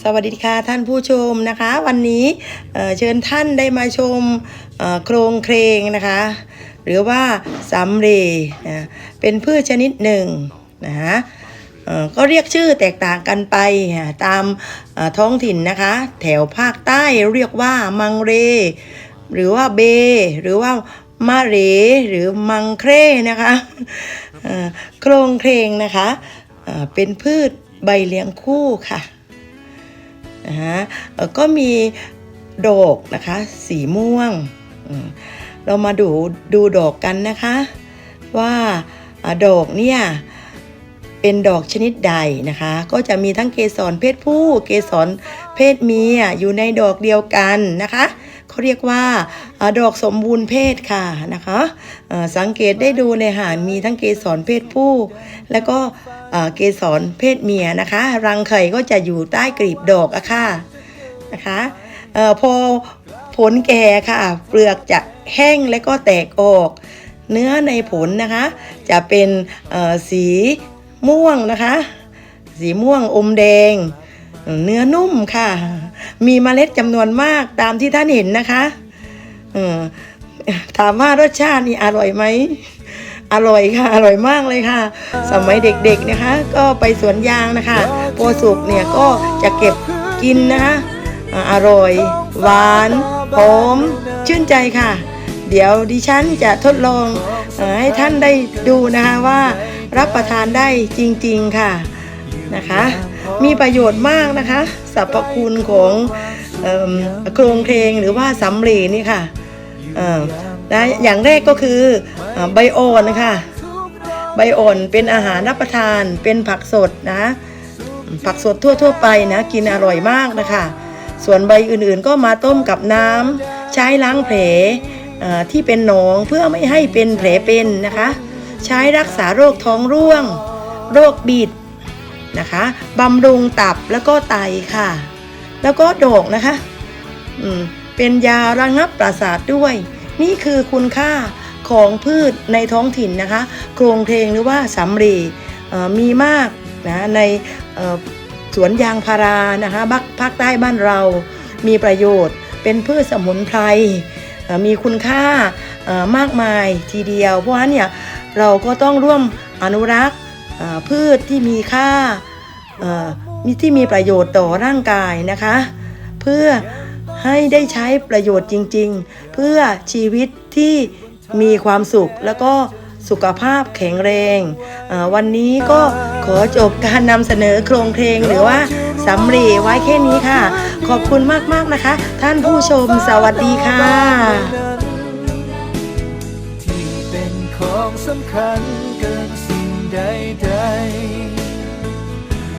สวัสดีค่ะท่านผู้ชมนะคะ วันนี้เเชิญท่านได้มาชมโครงเครงนะคะ หรือว่าสำเรนะเป็นพืชชนิดหนึ่งนะคะก็เรียกชื่อแตกต่างกันไปตามท้องถิ่นนะคะ แถวภาคใต้เรียกว่ามังเร หรือว่าเบ หรือว่ามะเรหรือมังเครนะคะโครงเครงนะคะเเป็นพืชใบเลี้ยงคู่ค่ะ นะฮะก็มีดอกนะคะสีม่วง เรามาดูดูดอกกันนะคะ ว่าอดอกเนี่ยเป็นดอกชนิดใดนะคะ ก็จะมีทั้งเกสรเพศผู้ เกสรเพศเมียอยู่ในดอกเดียวกันนะคะเขาเรียกว่าอดอกสมบูรณ์เพศค่ะนะคะสังเกตได้ดูในหารมีทั้งเกสรเพศผู้ แล้วก็ เกสรเพศเมียนะคะ รังไข่ก็จะอยู่ใต้กลีบดอกอะค่ะนะคะออพอผลแก่ค่ะ เปลือกจะแห้งและก็แตกออก เนื้อในผลนะคะ จะเป็นสีม่วงนะคะ สีม่วงอมแดง เนื้อนุ่มค่ะ มีเมล็ดจำนวนมากตามที่ท่านเห็นนะคะถามว่ารสชาตินี่อร่อยไหม อร่อยค่ะ อร่อยมากเลยค่ะ สมัยเด็กๆนะคะ ก็ไปสวนยางนะคะโปรสุกเนี่ยก็จะเก็บกินนะคะอร่อย หวานหอมชื่นใจค่ะ เดี๋ยวดิฉันจะทดลองให้ท่านได้ดูนะคะว่ารับประทานได้จริงๆค่ะนะคะ มีประโยชน์มากนะคะสรรพคุณของเอิ่มโครงเพลงหรือว่าสำลีนี่ค่ะ นะอย่างแรกก็คือใบอ่อนนะคะใบอ่อนเป็นอาหารรับประทานเป็นผักสดนะ ผักสดทั่ว ๆ ไปนะ กินอร่อยมากนะคะ ส่วนใบอื่นๆก็มาต้มกับน้ำใช้ล้างแผลที่เป็นหนองเพื่อไม่ให้เป็นแผลเป็นนะคะ ใช้รักษาโรคท้องร่วง โรคบิดนะคะบำรุงตับแล้วก็ไตค่ะ แล้วก็โดกนะคะเป็นยาระงับประสาทด้วย นี่คือคุณค่าของพืชในท้องถิ่นนะคะ โครงเพลงหรือว่าสำลีมีมากนะในสวนยางพารานะคะภาคภาคใต้บ้านเรามีประโยชน์ เป็นพืชสมุนไพรมีคุณค่ามากมายทีเดียว เพราะฉะนั้นเนี่ยเราก็ต้องร่วมอนุรักษ์พืชที่มีค่ามีที่มีประโยชน์ต่อร่างกายนะคะ เพื่อ ให้ได้ใช้ประโยชน์จริง ๆ เพื่อชีวิตที่มีความสุขแล้วก็สุขภาพแข็งแรง วันนี้ก็ขอจบการนำเสนอโครงเพลงหรือว่าสำลีไว้แค่นี้ค่ะ ขอบคุณมากๆนะคะ ท่านผู้ชมสวัสดีค่ะ ที่เป็นของสำคัญเกินสิ่งใดๆ